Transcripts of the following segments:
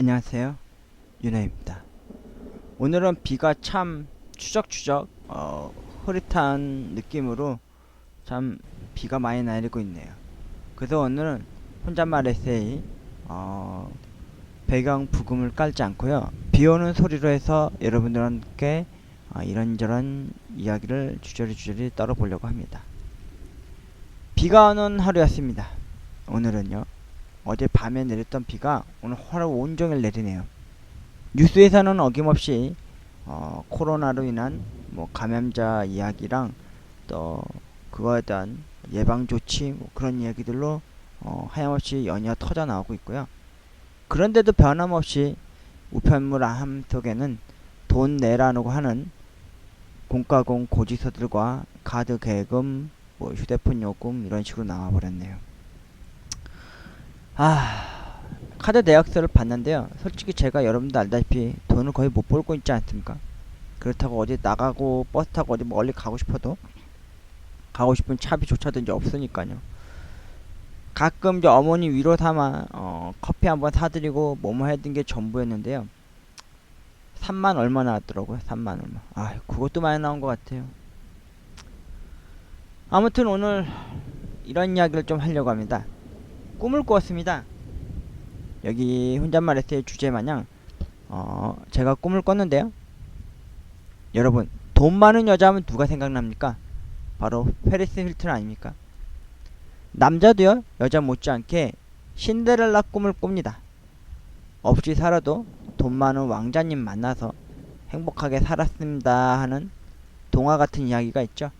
안녕하세요. 윤혜입니다. 오늘은 비가 참 추적추적 어, 흐릿한 느낌으로 참 비가 많이 내리고 있네요. 그래서 오늘은 혼잣말 에세이 어, 배경 부금을 깔지 않고요. 비 오는 소리로 해서 여러분들께 어, 이런저런 이야기를 주저리 주저리 떨어보려고 합니다. 비가 오는 하루였습니다. 오늘은요. 어제 밤에 내렸던 비가 오늘 하루 온종일 내리네요. 뉴스에서는 어김없이 어, 코로나로 인한 뭐 감염자 이야기랑 또 그거에 대한 예방 조치 뭐 그런 이야기들로 어, 하염없이 연이어 터져 나오고 있고요. 그런데도 변함없이 우편물 함 속에는 돈 내라고 하는 공과공 고지서들과 카드 계금, 뭐 휴대폰 요금 이런 식으로 나와 버렸네요. 아 카드 내역서를 봤는데요. 솔직히 제가 여러분도 알다시피 돈을 거의 못 벌고 있지 않습니까? 그렇다고 어디 나가고 버스 타고 어디 멀리 가고 싶어도 가고 싶은 차비조차도 이제 없으니까요. 가끔 이제 어머니 위로 삼아 어, 커피 한번 사드리고 뭐뭐 해둔 게 전부였는데요. 3만 얼마 나왔더라고요 3만 얼마. 아 그것도 많이 나온 것 같아요. 아무튼 오늘 이런 이야기를 좀 하려고 합니다 꿈을 꾸었습니다. 여기 혼잣말 에세이 주제 마냥 어, 제가 꿈을 꿨는데요. 여러분 돈 많은 여자 하면 누가 생각납니까? 바로 페리스 힐튼 아닙니까? 남자도요 여자 못지않게 신데렐라 꿈을 꿉니다. 없이 살아도 돈 많은 왕자님 만나서 행복하게 살았습니다 하는 동화 같은 이야기가 있죠.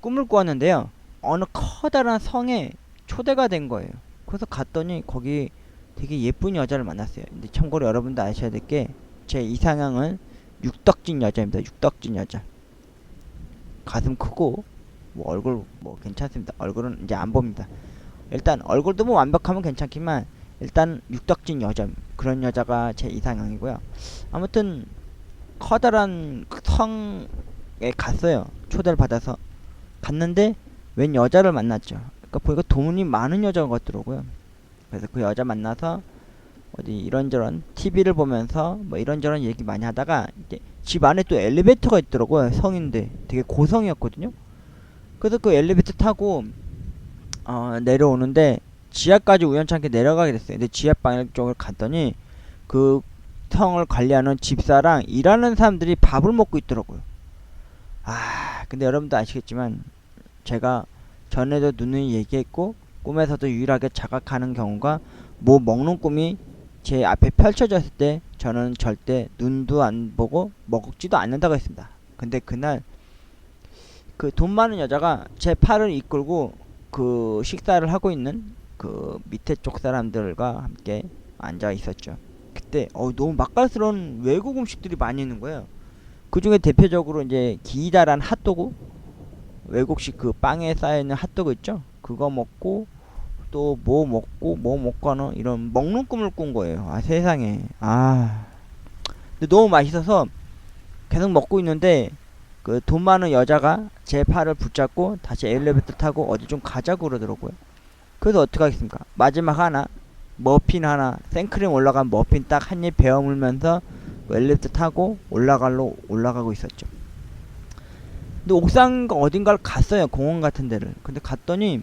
꿈을 꾸었는데요. 어느 커다란 성에 초대가 된 거예요. 그래서 갔더니 거기 되게 예쁜 여자를 만났어요. 근데 참고로 여러분도 아셔야 될 게 제 이상형은 육덕진 여자입니다. 육덕진 여자. 가슴 크고 뭐 얼굴 뭐 괜찮습니다. 얼굴은 이제 안 봅니다. 일단 얼굴도 뭐 완벽하면 괜찮지만 일단 육덕진 여자 그런 여자가 제 이상형이고요. 아무튼 커다란 성에 갔어요. 초대를 받아서 갔는데 웬 여자를 만났죠. 그러니까 보니까 돈이 많은 여자 같더라고요. 그래서 그 여자 만나서 어디 이런저런 TV를 보면서 뭐 이런저런 얘기 많이 하다가 이제 집 안에 또 엘리베이터가 있더라고요. 성인데 되게 고성이었거든요. 그래서 그 엘리베이터 타고 어, 내려오는데 지하까지 우연찮게 내려가게 됐어요. 근데 지하 방향 쪽을 갔더니 그 성을 관리하는 집사랑 일하는 사람들이 밥을 먹고 있더라고요. 아, 근데 여러분도 아시겠지만 제가 전에도 누누이 얘기했고 꿈에서도 유일하게 자각하는 경우가 뭐 먹는 꿈이 제 앞에 펼쳐졌을 때 저는 절대 눈도 안 보고 먹지도 않는다고 했습니다. 근데 그날 그 돈 많은 여자가 제 팔을 이끌고 그 식사를 하고 있는 그 밑에 쪽 사람들과 함께 앉아 있었죠. 그때 어 너무 맛깔스러운 외국 음식들이 많이 있는 거예요. 그 중에 대표적으로 이제 기다란 핫도그 외국식 그 빵에 쌓여 있는 핫도그 있죠? 그거 먹고 또 뭐 먹고 뭐 먹거나 이런 먹는 꿈을 꾼 거예요. 아 세상에. 아. 근데 너무 맛있어서 계속 먹고 있는데 그 돈 많은 여자가 제 팔을 붙잡고 다시 엘리베이터 타고 어디 좀 가자고 그러더라고요. 그래서 어떻게 하겠습니까? 마지막 하나 머핀 하나 생크림 올라간 머핀 딱 한 입 베어 물면서 그 엘리베이터 타고 올라갈로 올라가고 있었죠. 근데 옥상 어딘가를 갔어요. 공원 같은 데를. 근데 갔더니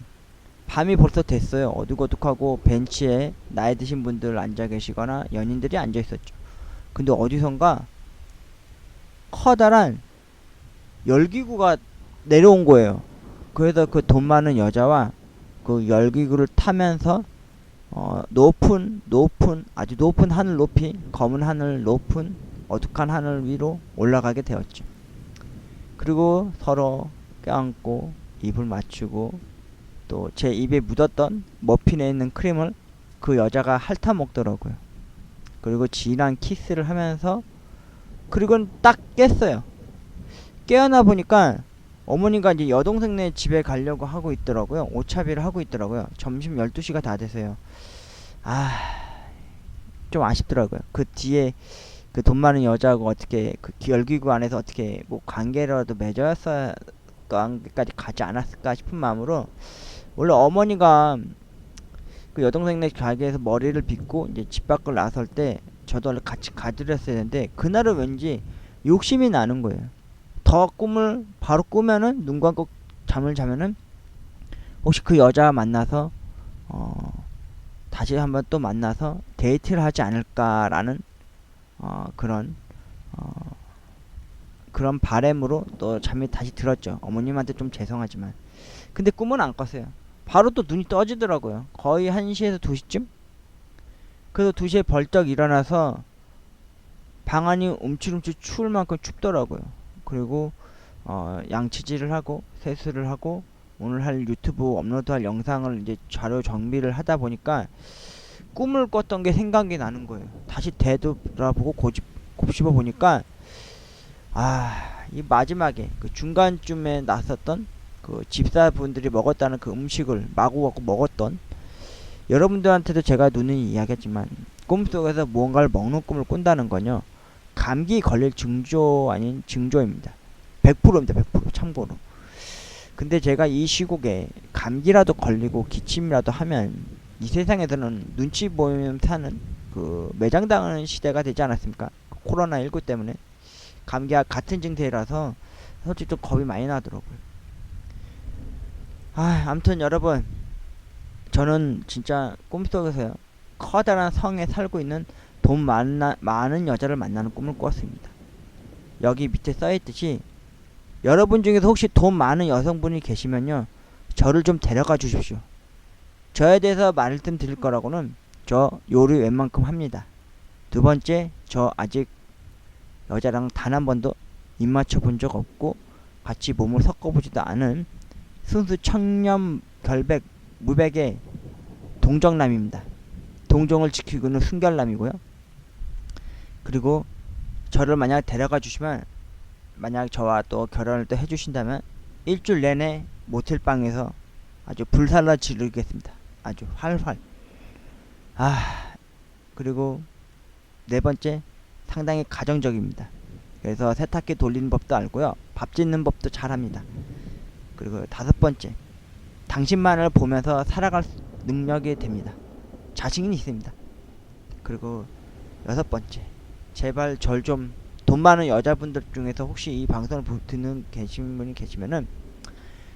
밤이 벌써 됐어요. 어둑어둑하고 벤치에 나이 드신 분들 앉아 계시거나 연인들이 앉아 있었죠. 근데 어디선가 커다란 열기구가 내려온 거예요. 그래서 그 돈 많은 여자와 그 열기구를 타면서 어, 높은 높은 아주 높은 하늘 높이 검은 하늘 높은 어둑한 하늘 위로 올라가게 되었죠. 그리고 서로 껴안고 입을 맞추고 또 제 입에 묻었던 머핀에 있는 크림을 그 여자가 핥아 먹더라고요. 그리고 진한 키스를 하면서 그리고 딱 깼어요. 깨어나 보니까 어머니가 이제 여동생네 집에 가려고 하고 있더라고요. 오차비를 하고 있더라고요. 점심 12시가 다 돼서요. 아, 좀 아쉽더라고요. 그 뒤에 그 돈 많은 여자하고 어떻게 그 열기구 안에서 어떻게 뭐 관계라도 맺었어야 까지 가지 않았을까 싶은 마음으로 원래 어머니가 그 여동생네 가게에서 머리를 빗고 이제 집 밖을 나설 때 저도 같이 가드렸어야 되는데 그날은 왠지 욕심이 나는 거예요. 더 꿈을 바로 꾸면은 눈 감고 잠을 자면은 혹시 그 여자 만나서 어 다시 한번 또 만나서 데이트를 하지 않을까라는 어 그런 어 그런 바램으로 또 잠이 다시 들었죠. 어머님한테 좀 죄송하지만 근데 꿈은 안 꿨어요. 바로 또 눈이 떠지더라고요. 거의 1시에서 2시쯤? 그래서 2시에 벌떡 일어나서 방 안이 움찔움찔 추울 만큼 춥더라고요. 그리고 어, 양치질을 하고 세수를 하고 오늘 할 유튜브 업로드할 영상을 이제 자료 정비를 하다 보니까 꿈을 꿨던 게 생각이 나는 거예요. 다시 되돌아보고 고집 곱씹어 보니까 아 이 마지막에 그 중간쯤에 났었던 그 집사분들이 먹었다는 그 음식을 마구 갖고 먹었던 여러분들한테도 제가 누누이 이야기했지만 꿈속에서 무언가를 먹는 꿈을 꾼다는 건요 감기 걸릴 징조 아닌 징조입니다 100%입니다 100% 참고로 근데 제가 이 시국에 감기라도 걸리고 기침이라도 하면 이 세상에서는 눈치 보이면 사는 그 매장당하는 시대가 되지 않았습니까 코로나19 때문에 감기와 같은 증세라서 솔직히 좀 겁이 많이 나더라고요 아, 아무튼 여러분, 저는 진짜 꿈속에서요 커다란 성에 살고 있는 돈 많나, 많은 여자를 만나는 꿈을 꿨습니다. 여기 밑에 써있듯이 여러분 중에서 혹시 돈 많은 여성분이 계시면요, 저를 좀 데려가 주십시오. 저에 대해서 말씀드릴 거라고는 저 요리 웬만큼 합니다. 두 번째, 저 아직 여자랑 단 한 번도 입 맞춰 본 적 없고 같이 몸을 섞어보지도 않은 순수 청렴 결백 무백의 동정남입니다. 동정을 지키고 있는 순결남이고요. 그리고 저를 만약 데려가 주시면 만약 저와 또 결혼을 또 해주신다면 일주일 내내 모텔방에서 아주 불살라 지르겠습니다. 아주 활활. 아 그리고 네 번째 상당히 가정적입니다. 그래서 세탁기 돌리는 법도 알고요. 밥 짓는 법도 잘 합니다. 그리고 다섯 번째, 당신만을 보면서 살아갈 수- 능력이 됩니다. 자신이 있습니다. 그리고 여섯 번째, 제발 절 좀 돈 많은 여자분들 중에서 혹시 이 방송을 보- 듣는 계신 분이 계시면은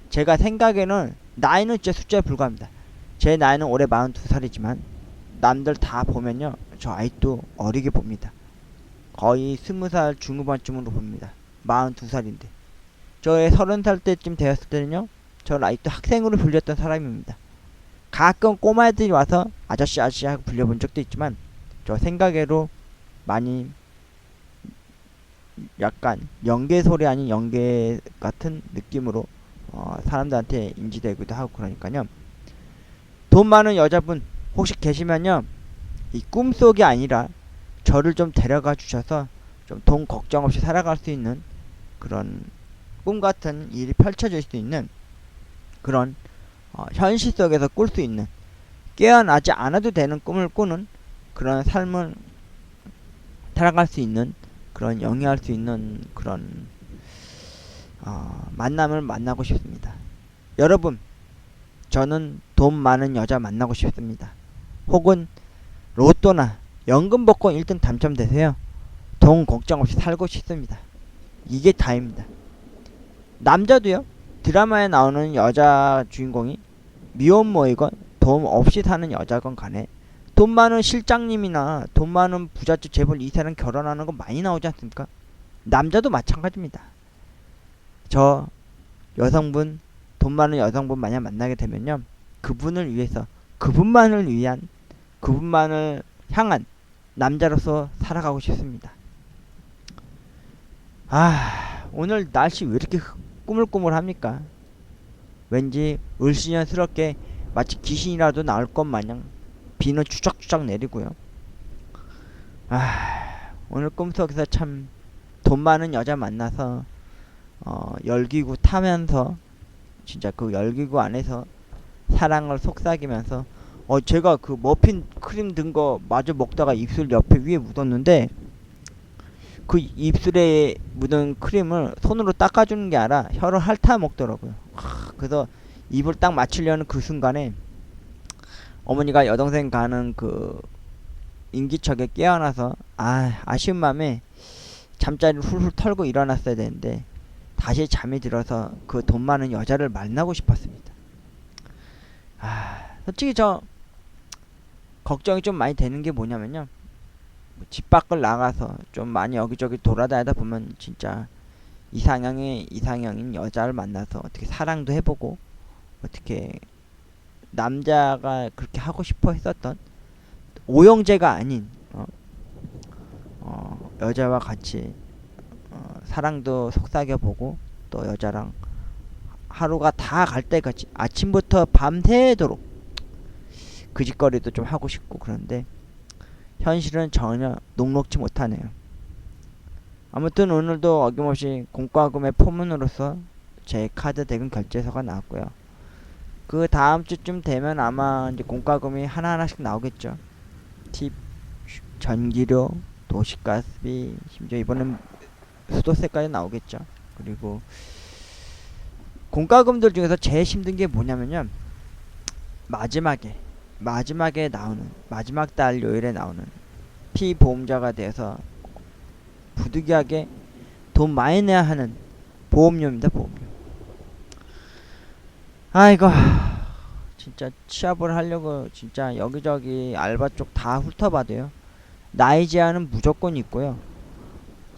제가 생각에는 나이는 진짜 숫자에 불과합니다. 제 나이는 올해 42살이지만 남들 다 보면요 저 아직도 어리게 봅니다. 거의 20살 중후반쯤으로 봅니다. 42살인데 저의 서른 살 때쯤 되었을 때는요, 저를 아직도 학생으로 불렸던 사람입니다. 가끔 꼬마애들이 와서 아저씨 아저씨 하고 불려본 적도 있지만 저 생각외로 많이 약간 연계 소리 아닌 연계 같은 느낌으로 어, 사람들한테 인지되기도 하고 그러니까요. 돈 많은 여자분 혹시 계시면요, 이 꿈속이 아니라 저를 좀 데려가 주셔서 좀 돈 걱정 없이 살아갈 수 있는 그런 꿈 같은 일이 펼쳐질 수 있는 그런 어, 현실 속에서 꿀 수 있는 깨어나지 않아도 되는 꿈을 꾸는 그런 삶을 살아갈 수 있는 그런 영위할 수 있는 그런 어, 만남을 만나고 싶습니다. 여러분, 저는 돈 많은 여자 만나고 싶습니다. 혹은 로또나 연금 복권 1등 당첨되세요. 돈 걱정 없이 살고 싶습니다. 이게 다입니다. 남자도요. 드라마에 나오는 여자 주인공이 미혼모이건 돈 없이 사는 여자건 간에 돈 많은 실장님이나 돈 많은 부잣집 재벌 2세랑 결혼하는 거 많이 나오지 않습니까? 남자도 마찬가지입니다. 저 여성분 돈 많은 여성분 만약 만나게 되면요. 그분을 위해서 그분만을 위한 그분만을 향한 남자로서 살아가고 싶습니다. 아 오늘 날씨 왜 이렇게 꾸물꾸물합니까? 왠지 을씨년스럽게 마치 귀신이라도 나올 것 마냥 비는 추적추적 내리고요. 아 오늘 꿈속에서 참 돈 많은 여자 만나서 어, 열기구 타면서 진짜 그 열기구 안에서 사랑을 속삭이면서 어 제가 그 머핀 크림 든 거 마저 먹다가 입술 옆에 위에 묻었는데 그 입술에 묻은 크림을 손으로 닦아주는 게 아니라 혀를 핥아 먹더라고요. 하, 그래서 입을 딱 맞추려는 그 순간에 어머니가 여동생 가는 그 인기척에 깨어나서 아 아쉬운 마음에 잠자리를 훌훌 털고 일어났어야 되는데 다시 잠이 들어서 그 돈 많은 여자를 만나고 싶었습니다. 아 솔직히 저 걱정이 좀 많이 되는 게 뭐냐면요. 뭐집 밖을 나가서 좀 많이 여기저기 돌아다니다 보면 진짜 이상형의 이상형인 여자를 만나서 어떻게 사랑도 해보고 어떻게 남자가 그렇게 하고 싶어 했었던 오형제가 아닌 어, 어, 여자와 같이 어, 사랑도 속삭여 보고 또 여자랑 하루가 다 갈 때까지 아침부터 밤새도록 그 짓거리도 좀 하고 싶고 그런데 현실은 전혀 녹록지 못하네요. 아무튼 오늘도 어김없이 공과금의 포문으로서 제 카드 대금 결제서가 나왔고요. 그 다음 주쯤 되면 아마 이제 공과금이 하나하나씩 나오겠죠. 팁, 휴- 전기료, 도시가스비, 심지어 이번엔 수도세까지 나오겠죠. 그리고 공과금들 중에서 제일 힘든 게 뭐냐면요. 마지막에 마지막에 나오는 마지막 달 요일에 나오는 피보험자가 돼서 부득이하게 돈 많이 내야 하는 보험료입니다 보험료 아이고 진짜 취업을 하려고 진짜 여기저기 알바 쪽 다 훑어봐도요 나이 제한은 무조건 있고요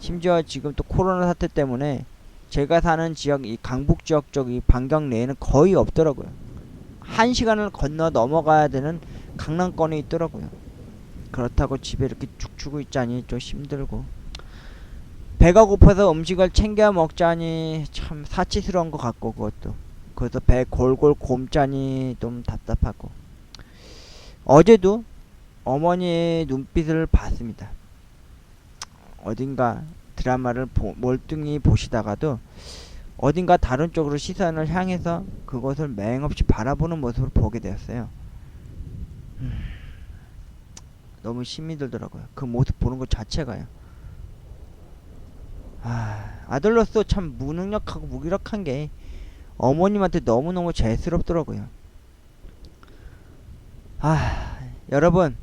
심지어 지금 또 코로나 사태 때문에 제가 사는 지역 이 강북 지역 쪽이 반경 내에는 거의 없더라고요. 한 시간을 건너 넘어가야 되는 강남권에 있더라고요. 그렇다고 집에 이렇게 죽죽고 있자니? 좀 힘들고. 배가 고파서 음식을 챙겨 먹자니 참 사치스러운 것 같고 그것도. 그래서 배 골골 곰자니 좀 답답하고. 어제도 어머니의 눈빛을 봤습니다. 어딘가 드라마를 보- 몰등히 보시다가도 어딘가 다른 쪽으로 시선을 향해서 그것을 맹없이 바라보는 모습을 보게 되었어요. 음, 너무 힘이 들더라고요. 그 모습 보는 것 자체가요. 아, 아들로서 참 무능력하고 무기력한 게 어머님한테 너무너무 죄스럽더라고요. 아, 여러분,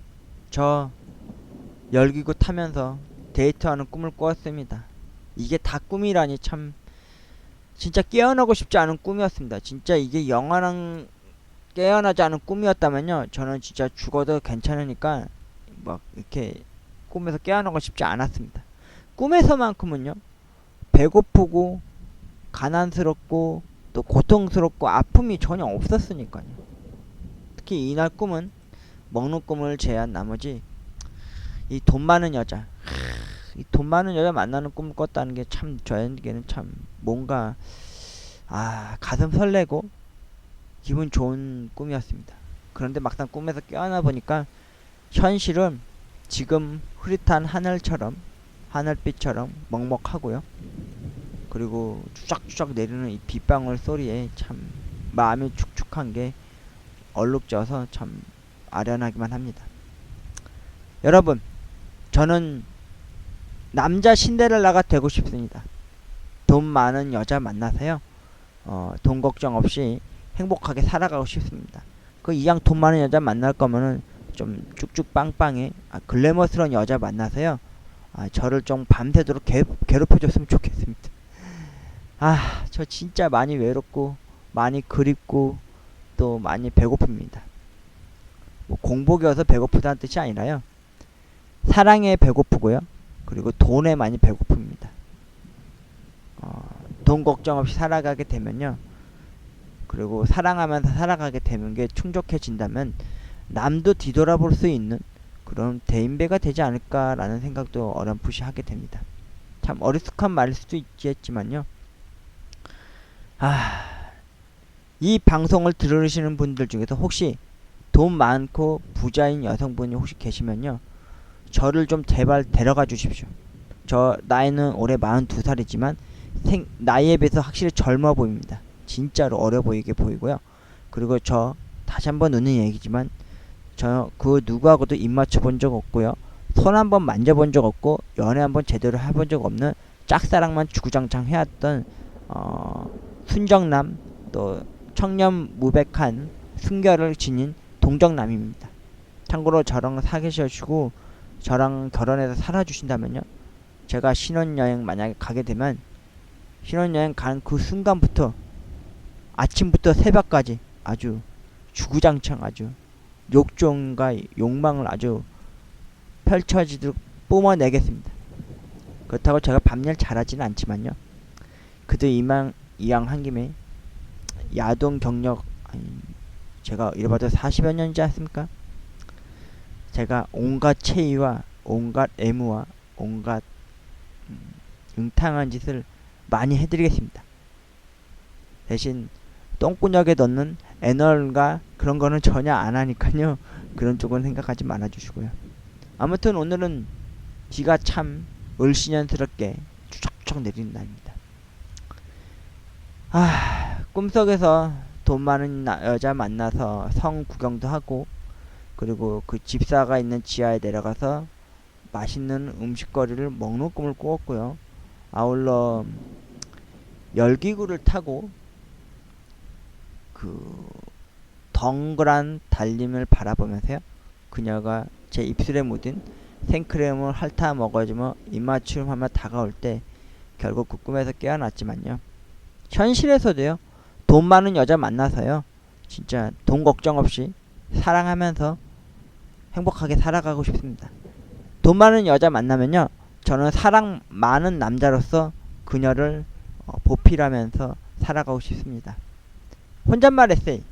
저 열기구 타면서 데이트하는 꿈을 꾸었습니다. 이게 다 꿈이라니 참 진짜 깨어나고 싶지 않은 꿈이었습니다. 진짜 이게 영화랑 깨어나지 않은 꿈이었다면요. 저는 진짜 죽어도 괜찮으니까 막 이렇게 꿈에서 깨어나고 싶지 않았습니다. 꿈에서만큼은요. 배고프고 가난스럽고 또 고통스럽고 아픔이 전혀 없었으니까요. 특히 이날 꿈은 먹는 꿈을 제한 나머지 이 돈 많은 여자 이 돈 많은 여자 만나는 꿈을 꿨다는 게 참 저에게는 참 뭔가 아 가슴 설레고 기분 좋은 꿈이었습니다. 그런데 막상 꿈에서 깨어나 보니까 현실은 지금 흐릿한 하늘처럼 하늘빛처럼 먹먹하고요. 그리고 추적추적 내리는 이 빗방울 소리에 참 마음이 축축한 게 얼룩져서 참 아련하기만 합니다. 여러분, 저는 남자 신데렐라가 되고 싶습니다. 돈 많은 여자 만나서요. 어, 돈 걱정 없이 행복하게 살아가고 싶습니다. 그 이왕 돈 많은 여자 만날 거면은 좀 쭉쭉 빵빵해 아, 글래머스러운 여자 만나서요. 아, 저를 좀 밤새도록 괴, 괴롭혀줬으면 좋겠습니다. 아, 저 진짜 많이 외롭고 많이 그립고 또 많이 배고픕니다. 뭐 공복이어서 배고프다는 뜻이 아니라요. 사랑에 배고프고요. 그리고 돈에 많이 배고픕니다. 어, 돈 걱정 없이 살아가게 되면요. 그리고 사랑하면서 살아가게 되는 게 충족해진다면 남도 뒤돌아볼 수 있는 그런 대인배가 되지 않을까라는 생각도 어렴풋이 하게 됩니다. 참 어리숙한 말일 수도 있겠지만요. 아, 이 방송을 들으시는 분들 중에서 혹시 돈 많고 부자인 여성분이 혹시 계시면요. 저를 좀 제발 데려가 주십시오. 저 나이는 올해 42살이지만 생, 나이에 비해서 확실히 젊어 보입니다. 진짜로 어려 보이게 보이고요. 그리고 저 다시 한번 넣는 얘기지만 저 그 누구하고도 입 맞춰 본 적 없고요. 손 한번 만져본 적 없고 연애 한번 제대로 해본 적 없는 짝사랑만 주구장창 해왔던 어, 순정남 또 청년 무백한 순결을 지닌 동정남입니다. 참고로 저랑 사귀셔주고 저랑 결혼해서 살아주신다면요. 제가 신혼여행 만약에 가게 되면 신혼여행 가는 그 순간부터 아침부터 새벽까지 아주 주구장창 아주 욕종과 욕망을 아주 펼쳐지도록 뿜어내겠습니다. 그렇다고 제가 밤일 잘하지는 않지만요. 그도 이망 이왕 한 김에 야동 경력 제가 이래봐도 40여 년이지 않습니까? 제가 온갖 체의와 온갖 애무와 온갖 음, 응탕한 짓을 많이 해드리겠습니다. 대신 똥구녕에 넣는 애널과 그런 거는 전혀 안 하니까요. 그런 쪽은 생각하지 말아 주시고요. 아무튼 오늘은 비가 참 을씨년스럽게 추적추적 내리는 날입니다. 아, 꿈속에서 돈 많은 나- 여자 만나서 성 구경도 하고 그리고 그 집사가 있는 지하에 내려가서 맛있는 음식거리를 먹는 꿈을 꾸었고요. 아울러 열기구를 타고 그 덩그란 달림을 바라보면서요. 그녀가 제 입술에 묻은 생크림을 핥아 먹어주며 입맞춤하며 다가올 때 결국 그 꿈에서 깨어났지만요. 현실에서도요. 돈 많은 여자 만나서요. 진짜 돈 걱정 없이 사랑하면서 행복하게 살아가고 싶습니다. 돈 많은 여자 만나면요. 저는 사랑 많은 남자로서 그녀를 어, 보필하면서 살아가고 싶습니다. 혼잣말 에세이.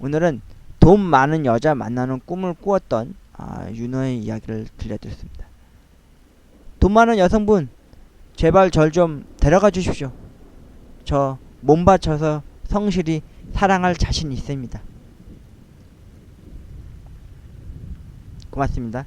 오늘은 돈 많은 여자 만나는 꿈을 꾸었던 아, 윤호의 이야기를 들려드렸습니다. 돈 많은 여성분, 제발 절 좀 데려가 주십시오. 저 몸 바쳐서 성실히 사랑할 자신 있습니다. 고맙습니다.